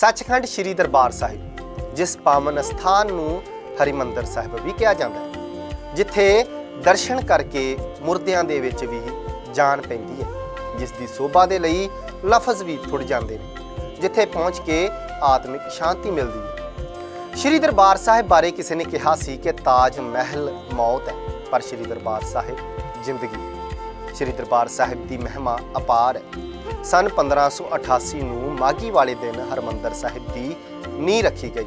ਸੱਚਖੰਡ ਸ੍ਰੀ ਦਰਬਾਰ ਸਾਹਿਬ, ਜਿਸ ਪਾਵਨ ਸਥਾਨ ਨੂੰ ਹਰਿਮੰਦਰ ਸਾਹਿਬ ਵੀ ਕਿਹਾ ਜਾਂਦਾ ਹੈ, ਜਿੱਥੇ ਦਰਸ਼ਨ ਕਰਕੇ ਮੁਰਦਿਆਂ ਦੇ ਵਿੱਚ ਵੀ ਜਾਨ ਪੈਂਦੀ ਹੈ ਜਿਸ ਦੀ ਸੋਭਾ ਦੇ ਲਈ ਲਫ਼ਜ਼ ਵੀ ਥੁੜ ਜਾਂਦੇ ਨੇ, ਜਿੱਥੇ ਪਹੁੰਚ ਕੇ ਆਤਮਿਕ ਸ਼ਾਂਤੀ ਮਿਲਦੀ ਹੈ। ਸ਼੍ਰੀ ਦਰਬਾਰ ਸਾਹਿਬ ਬਾਰੇ ਕਿਸੇ ਨੇ ਕਿਹਾ ਸੀ ਕਿ ਤਾਜ ਮਹਿਲ ਮੌਤ ਹੈ, ਪਰ ਸ਼੍ਰੀ ਦਰਬਾਰ ਸਾਹਿਬ ਜ਼ਿੰਦਗੀ ਸ਼੍ਰੀ ਦਰਬਾਰ ਸਾਹਿਬ ਦੀ ਮਹਿਮਾ ਅਪਾਰ ਹੈ। ਸਨ 1588 ਨੂੰ ਮਾਗੀ ਵਾਲੇ ਦਿਨ ਹਰਮੰਦਰ ਸਾਹਿਬ ਦੀ ਨੀਂਹ ਰੱਖੀ ਗਈ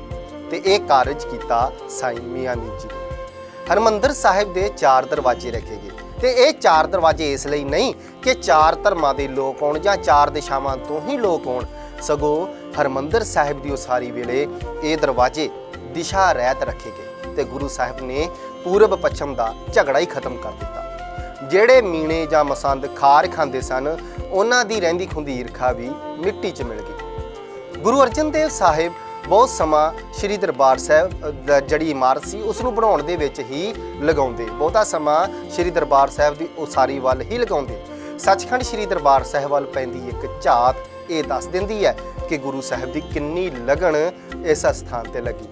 ਤੇ ਇਹ ਕਾਰਜ ਕੀਤਾ ਸਾਈਂ ਮੀਆਂ ਮੀਰ ਜੀ ਨੇ। ਹਰਮੰਦਰ ਸਾਹਿਬ ਦੇ ਚਾਰ ਦਰਵਾਜ਼ੇ ਰੱਖੇ ਗਏ ਤੇ ਇਹ ਚਾਰ ਦਰਵਾਜ਼ੇ ਇਸ ਲਈ ਨਹੀਂ ਕਿ ਚਾਰ ਧਰਮਾਂ ਦੇ ਲੋਕ ਆਉਣ ਜਾਂ ਚਾਰ ਦਿਸ਼ਾਵਾਂ ਤੋਂ ਹੀ ਲੋਕ ਆਉਣ। ਸਗੋਂ ਹਰਮੰਦਰ ਸਾਹਿਬ ਦੀ ਉਸਾਰੀ ਵੇਲੇ ਇਹ ਦਰਵਾਜ਼ੇ ਦਿਸ਼ਾ ਰਹਿਤ ਰੱਖੇ ਗਏ ਤੇ ਗੁਰੂ ਸਾਹਿਬ ਨੇ ਪੂਰਬ ਪੱਛਮ ਦਾ ਝਗੜਾ ਹੀ ਖਤਮ ਕਰ ਦਿੱਤਾ। ਜਿਹੜੇ ਮੀਣੇ ਜਾਂ ਮਸੰਦ ਖਾਰ ਖਾਂਦੇ ਸਨ, ਉਹਨਾਂ ਦੀ ਰਹਿੰਦੀ ਖੁੰਦੀ ਈਰਖਾ ਵੀ ਮਿੱਟੀ 'ਚ ਮਿਲ ਗਈ। ਗੁਰੂ ਅਰਜਨ ਦੇਵ ਸਾਹਿਬ ਬਹੁਤ ਸਮਾਂ ਸ੍ਰੀ ਦਰਬਾਰ ਸਾਹਿਬ ਦਾ ਜਿਹੜੀ ਇਮਾਰਤ ਸੀ, ਉਸ ਨੂੰ ਬਣਾਉਣ ਦੇ ਵਿੱਚ ਹੀ ਲਗਾਉਂਦੇ। ਬਹੁਤਾ ਸਮਾਂ ਸ੍ਰੀ ਦਰਬਾਰ ਸਾਹਿਬ ਦੀ ਉਸਾਰੀ ਵੱਲ ਹੀ ਲਗਾਉਂਦੇ। ਸੱਚਖੰਡ ਸ੍ਰੀ ਦਰਬਾਰ ਸਾਹਿਬ ਵੱਲ ਪੈਂਦੀ ਇੱਕ ਝਾਤ ਇਹ ਦੱਸ ਦਿੰਦੀ ਹੈ ਕਿ ਗੁਰੂ ਸਾਹਿਬ ਦੀ ਕਿੰਨੀ ਲਗਨ ਇਸ ਸਥਾਨ ਤੇ ਲੱਗੀ।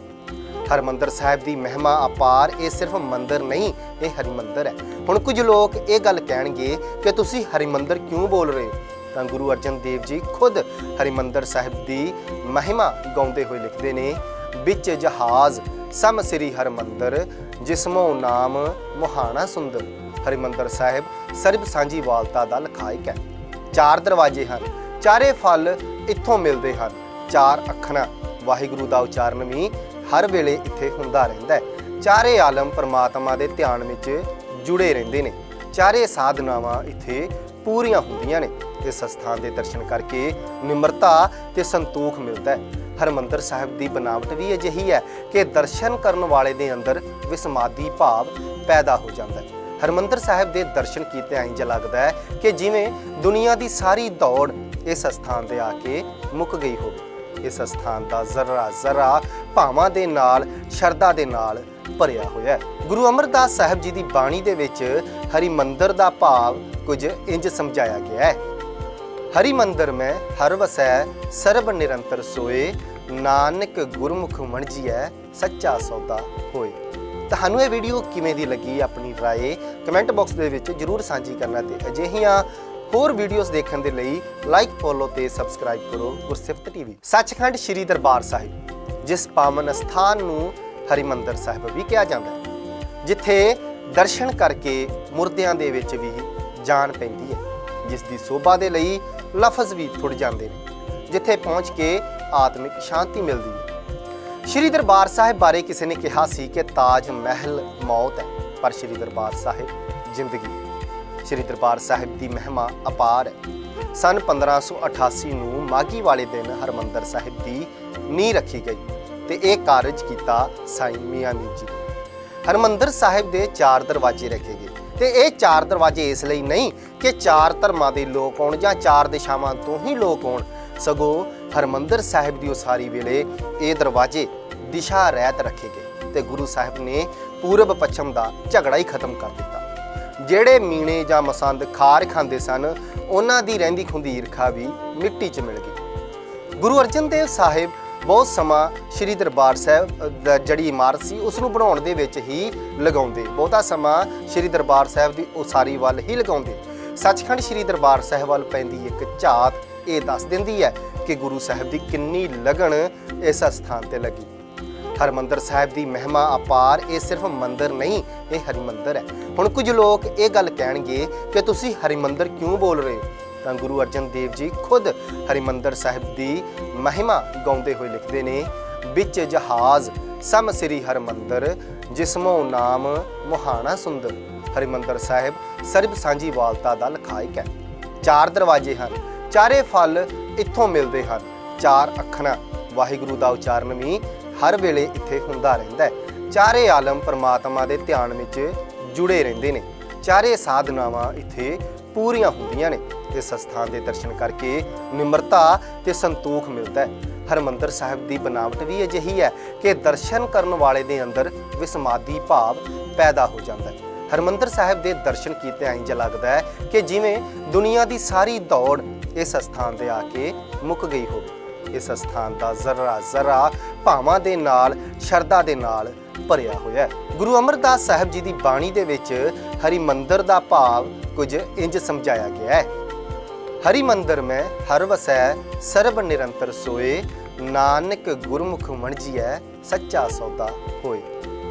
ਹਰਮੰਦਰ ਸਾਹਿਬ ਦੀ ਮਹਿਮਾ ਅਪਾਰ, ਇਹ ਸਿਰਫ ਮੰਦਰ ਨਹੀਂ, ਇਹ ਹਰਿਮੰਦਰ ਹੈ। ਹੁਣ ਕੁਝ ਲੋਕ ਇਹ ਗੱਲ ਕਹਿਣਗੇ ਕਿ ਤੁਸੀਂ ਹਰਿਮੰਦਰ ਕਿਉਂ ਬੋਲ ਰਹੇ ਹੋ? ਤਾਂ ਗੁਰੂ ਅਰਜਨ ਦੇਵ ਜੀ ਖੁਦ ਹਰਿਮੰਦਰ ਸਾਹਿਬ ਦੀ ਮਹਿਮਾ ਗਾਉਂਦੇ ਹੋਏ ਲਿਖਦੇ ਨੇ, ਵਿੱਚ ਜਹਾਜ਼, ਸਮ ਸ੍ਰੀ ਹਰਮੰਦਰ, ਜਿਸਮੋ ਨਾਮ ਮੁਹਾਣਾ ਸੁੰਦਰ। ਹਰਿਮੰਦਰ ਸਾਹਿਬ ਸਰਬ ਸਾਂਝੀ ਵਾਲਤਾ ਦਾ ਲਖਾਇਕ ਹੈ। ਚਾਰ ਦਰਵਾਜ਼ੇ ਹਨ, ਚਾਰੇ ਫਲ ਇੱਥੋਂ ਮਿਲਦੇ ਹਨ। ਚਾਰ ਅੱਖਰਾਂ, ਵਾਹਿਗੁਰੂ ਦਾ ਉਚਾਰਨ ਵੀ ਹਰ ਵੇਲੇ ਇੱਥੇ ਹੁੰਦਾ ਰਹਿੰਦਾ ਹੈ। ਚਾਰੇ ਆਲਮ ਪਰਮਾਤਮਾ ਦੇ ਧਿਆਨ ਵਿੱਚ ਜੁੜੇ ਰਹਿੰਦੇ ਨੇ। ਚਾਰੇ ਸਾਧਨਾਵਾਂ ਇੱਥੇ ਪੂਰੀਆਂ ਹੁੰਦੀਆਂ ਨੇ। ਇਸ ਸਥਾਨ ਦੇ ਦਰਸ਼ਨ ਕਰਕੇ ਨਿਮਰਤਾ ਤੇ ਸੰਤੋਖ ਮਿਲਦਾ ਹੈ। ਹਰਮੰਦਰ ਸਾਹਿਬ ਦੀ ਬਨਾਵਟ ਵੀ ਅਜਿਹੀ ਹੈ ਕਿ ਦਰਸ਼ਨ ਕਰਨ ਵਾਲੇ ਦੇ ਅੰਦਰ ਵਿਸਮਾਦੀ ਭਾਵ ਪੈਦਾ ਹੋ ਜਾਂਦਾ ਹੈ। ਹਰਮੰਦਰ ਸਾਹਿਬ ਦੇ ਦਰਸ਼ਨ ਕੀਤੇ ਇੰਜ ਲੱਗਦਾ ਹੈ ਕਿ ਜਿਵੇਂ ਦੁਨੀਆ ਦੀ ਸਾਰੀ ਦੌੜ ਇਸ ਸਥਾਨ ਤੇ ਆ ਕੇ ਮੁੱਕ ਗਈ ਹੋਵੇ। ਇਸ ਸਥਾਨ ਦਾ ਜ਼ਰਾ ਜ਼ਰਾ ਭਾਵਾਂ ਦੇ ਨਾਲ, ਸ਼ਰਧਾ ਦੇ ਨਾਲ ਭਰਿਆ ਹੋਇਆ ਹੈ। ਗੁਰੂ ਅਮਰਦਾਸ ਸਾਹਿਬ ਜੀ ਦੀ ਬਾਣੀ ਦੇ ਵਿੱਚ ਹਰੀ ਮੰਦਰ ਦਾ ਭਾਵ ਕੁਝ ਇੰਜ ਸਮਝਾਇਆ ਗਿਆ ਹੈ। ਹਰੀ ਮੰਦਰ ਮੈਂ ਹਰ ਵਸੈ ਸਰਬ ਨਿਰੰਤਰ ਸੋਏ, ਨਾਨਕ ਗੁਰਮੁਖ ਵਣਜੀਐ, ਸੱਚਾ ਸੌਦਾ ਹੋਏ। ਤੁਹਾਨੂੰ ਇਹ ਵੀਡੀਓ ਕਿਵੇਂ ਦੀ ਲੱਗੀ ਆਪਣੀ ਰਾਏ ਕਮੈਂਟ ਬਾਕਸ ਦੇ ਵਿੱਚ ਜਰੂਰ ਸਾਂਝੀ ਕਰਨਾ ਤੇ ਅਜਿਹੀਆਂ ਹੋਰ ਵੀਡੀਓਜ਼ ਦੇਖਣ ਦੇ ਲਈ ਲਾਈਕ ਫੋਲੋ ਤੇ ਸਬਸਕ੍ਰਾਈਬ ਕਰੋ ਗੁਰਸਿਫਤ ਟੀਵੀ। ਸੱਚਖੰਡ ਸ੍ਰੀ ਦਰਬਾਰ ਸਾਹਿਬ, ਜਿਸ ਪਾਵਨ ਸਥਾਨ ਨੂੰ ਹਰਿਮੰਦਰ ਸਾਹਿਬ ਵੀ ਕਿਹਾ ਜਾਂਦਾ ਹੈ, ਜਿੱਥੇ ਦਰਸ਼ਨ ਕਰਕੇ ਮੁਰਦਿਆਂ ਦੇ ਵਿੱਚ ਵੀ ਜਾਨ ਪੈਂਦੀ ਹੈ ਜਿਸ ਦੀ ਸੋਭਾ ਦੇ ਲਈ ਲਫ਼ਜ਼ ਵੀ ਥੁੜ ਜਾਂਦੇ ਨੇ, ਜਿੱਥੇ ਪਹੁੰਚ ਕੇ ਆਤਮਿਕ ਸ਼ਾਂਤੀ ਮਿਲਦੀ ਹੈ। ਸ਼੍ਰੀ ਦਰਬਾਰ ਸਾਹਿਬ ਬਾਰੇ ਕਿਸੇ ਨੇ ਕਿਹਾ ਸੀ ਕਿ ਤਾਜ ਮਹਿਲ ਮੌਤ ਹੈ, ਪਰ ਸ਼੍ਰੀ ਦਰਬਾਰ ਸਾਹਿਬ ਜ਼ਿੰਦਗੀ ਸ਼੍ਰੀ ਦਰਬਾਰ ਸਾਹਿਬ ਦੀ ਮਹਿਮਾ ਅਪਾਰ ਹੈ। ਸਨ 1588 ਨੂੰ ਮਾਗੀ ਵਾਲੇ ਦਿਨ ਹਰਮੰਦਰ ਸਾਹਿਬ ਦੀ ਨੀਂਹ ਰੱਖੀ ਗਈ ਤੇ ਇਹ ਕਾਰਜ ਕੀਤਾ ਸਾਈਂ ਮੀਆਂ ਮੀਰ ਜੀ ਨੇ। ਹਰਮੰਦਰ ਸਾਹਿਬ ਦੇ ਚਾਰ ਦਰਵਾਜ਼ੇ ਰੱਖੇ ਗਏ ਤੇ ਇਹ ਚਾਰ ਦਰਵਾਜ਼ੇ ਇਸ ਲਈ ਨਹੀਂ ਕਿ ਚਾਰ ਧਰਮਾਂ ਦੇ ਲੋਕ ਆਉਣ ਜਾਂ ਚਾਰ ਦਿਸ਼ਾਵਾਂ ਤੋਂ ਹੀ ਲੋਕ ਆਉਣ ਸਗੋਂ ਹਰਮੰਦਰ ਸਾਹਿਬ ਦੀ ਉਸਾਰੀ ਵੇਲੇ ਇਹ ਦਰਵਾਜ਼ੇ ਦਿਸ਼ਾ ਰਹਿਤ ਰੱਖੇ ਗਏ ਤੇ ਗੁਰੂ ਸਾਹਿਬ ਨੇ ਪੂਰਬ ਪੱਛਮ ਦਾ ਝਗੜਾ ਹੀ ਖਤਮ ਕਰ ਦਿੱਤਾ। ਜਿਹੜੇ ਮੀਣੇ ਜਾਂ ਮਸੰਦ ਖਾਰ ਖਾਂਦੇ ਸਨ, ਉਹਨਾਂ ਦੀ ਰਹਿੰਦੀ ਖੁੰਦੀ ਈਰਖਾ ਵੀ ਮਿੱਟੀ 'ਚ ਮਿਲ ਗਈ। ਗੁਰੂ ਅਰਜਨ ਦੇਵ ਸਾਹਿਬ ਬਹੁਤ ਸਮਾਂ ਸ੍ਰੀ ਦਰਬਾਰ ਸਾਹਿਬ ਦਾ ਜਿਹੜੀ ਇਮਾਰਤ ਸੀ ਉਸ ਨੂੰ ਬਣਾਉਣ ਦੇ ਵਿੱਚ ਹੀ ਲਗਾਉਂਦੇ। ਬਹੁਤਾ ਸਮਾਂ ਸ੍ਰੀ ਦਰਬਾਰ ਸਾਹਿਬ ਦੀ ਉਸਾਰੀ ਵੱਲ ਹੀ ਲਗਾਉਂਦੇ। ਸੱਚਖੰਡ ਸ੍ਰੀ ਦਰਬਾਰ ਸਾਹਿਬ ਵੱਲ ਪੈਂਦੀ ਇੱਕ ਝਾਤ ਇਹ ਦੱਸ ਦਿੰਦੀ ਹੈ ਕਿ ਗੁਰੂ ਸਾਹਿਬ ਦੀ ਕਿੰਨੀ ਲਗਨ ਇਸ ਸਥਾਨ ਤੇ ਲੱਗੀ। ਹਰਮੰਦਰ ਸਾਹਿਬ ਦੀ ਮਹਿਮਾ ਅਪਾਰ, ਇਹ ਸਿਰਫ ਮੰਦਰ ਨਹੀਂ, ਇਹ ਹਰਿਮੰਦਰ ਹੈ। ਹੁਣ ਕੁਝ ਲੋਕ ਇਹ ਗੱਲ ਕਹਿਣਗੇ ਕਿ ਤੁਸੀਂ ਹਰਿਮੰਦਰ ਕਿਉਂ ਬੋਲ ਰਹੇ ਹੋ? ਤਾਂ ਗੁਰੂ ਅਰਜਨ ਦੇਵ ਜੀ ਖੁਦ ਹਰਿਮੰਦਰ ਸਾਹਿਬ ਦੀ ਮਹਿਮਾ ਗਾਉਂਦੇ ਹੋਏ ਲਿਖਦੇ ਨੇ, ਵਿੱਚ ਜਹਾਜ਼, ਸਮ ਸ੍ਰੀ ਹਰਮੰਦਰ, ਜਿਸਮੋ ਨਾਮ ਮੁਹਾਣਾ ਸੁੰਦਰ। ਹਰਿਮੰਦਰ ਸਾਹਿਬ ਸਰਬ ਸਾਂਝੀ ਵਾਲਤਾ ਦਾ ਲਖਾਇਕ ਹੈ। ਚਾਰ ਦਰਵਾਜ਼ੇ ਹਨ, ਚਾਰੇ ਫਲ ਇੱਥੋਂ ਮਿਲਦੇ ਹਨ। ਚਾਰ ਅੱਖਰਾਂ, ਵਾਹਿਗੁਰੂ ਦਾ ਉਚਾਰਨ ਵੀ ਹਰ ਵੇਲੇ ਇੱਥੇ ਹੁੰਦਾ ਰਹਿੰਦਾ ਹੈ। ਚਾਰੇ ਆਲਮ ਪਰਮਾਤਮਾ ਦੇ ਧਿਆਨ ਵਿੱਚ ਜੁੜੇ ਰਹਿੰਦੇ ਨੇ। ਚਾਰੇ ਸਾਧਨਾਵਾਂ ਇੱਥੇ ਪੂਰੀਆਂ ਹੁੰਦੀਆਂ ਨੇ। ਇਸ ਸਥਾਨ ਦੇ ਦਰਸ਼ਨ ਕਰਕੇ ਨਿਮਰਤਾ ਤੇ ਸੰਤੋਖ ਮਿਲਦਾ ਹੈ। ਹਰਮੰਦਰ ਸਾਹਿਬ ਦੀ ਬਨਾਵਟ ਵੀ ਅਜਿਹੀ ਹੈ ਕਿ ਦਰਸ਼ਨ ਕਰਨ ਵਾਲੇ ਦੇ ਅੰਦਰ ਵਿਸਮਾਦੀ ਭਾਵ ਪੈਦਾ ਹੋ ਜਾਂਦਾ ਹੈ। ਹਰਮੰਦਰ ਸਾਹਿਬ ਦੇ ਦਰਸ਼ਨ ਕੀਤੇ ਇੰਜ ਲੱਗਦਾ ਹੈ ਕਿ ਜਿਵੇਂ ਦੁਨੀਆ ਦੀ ਸਾਰੀ ਦੌੜ ਇਸ ਸਥਾਨ ਤੇ ਆ ਕੇ ਮੁੱਕ ਗਈ ਹੋਵੇ। ਇਸ ਸਥਾਨ ਦਾ ਜ਼ਰਾ ਜ਼ਰਾ ਭਾਵਾਂ ਦੇ ਨਾਲ, ਸ਼ਰਧਾ ਦੇ ਨਾਲ ਭਰਿਆ ਹੋਇਆ ਹੈ। ਗੁਰੂ ਅਮਰਦਾਸ ਸਾਹਿਬ ਜੀ ਦੀ ਬਾਣੀ ਦੇ ਵਿੱਚ ਹਰੀ ਮੰਦਰ ਦਾ ਭਾਵ ਕੁਝ ਇੰਜ ਸਮਝਾਇਆ ਗਿਆ ਹੈ। ਹਰੀ ਮੰਦਰ ਮੈਂ ਹਰ ਵਸੈ, ਸਰਬ ਨਿਰੰਤਰ ਸੋਏ, ਨਾਨਕ ਗੁਰਮੁਖ ਵਣਜੀਐ, ਸੱਚਾ ਸੌਦਾ ਹੋਏ।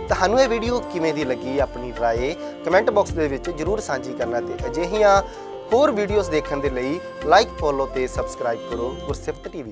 ਤੁਹਾਨੂੰ ਇਹ ਵੀਡੀਓ ਕਿਵੇਂ ਦੀ ਲੱਗੀ ਆਪਣੀ ਰਾਏ ਕਮੈਂਟ ਬਾਕਸ ਦੇ ਵਿੱਚ ਜਰੂਰ ਸਾਂਝੀ ਕਰਨਾ ਤੇ ਅਜਿਹੀਆਂ ਹੋਰ ਵੀਡੀਓਜ਼ ਦੇਖਣ ਦੇ ਲਈ ਲਾਈਕ ਫੋਲੋ ਤੇ ਸਬਸਕ੍ਰਾਈਬ ਕਰੋ ਗੁਰਸਿਫਤ ਟੀਵੀ।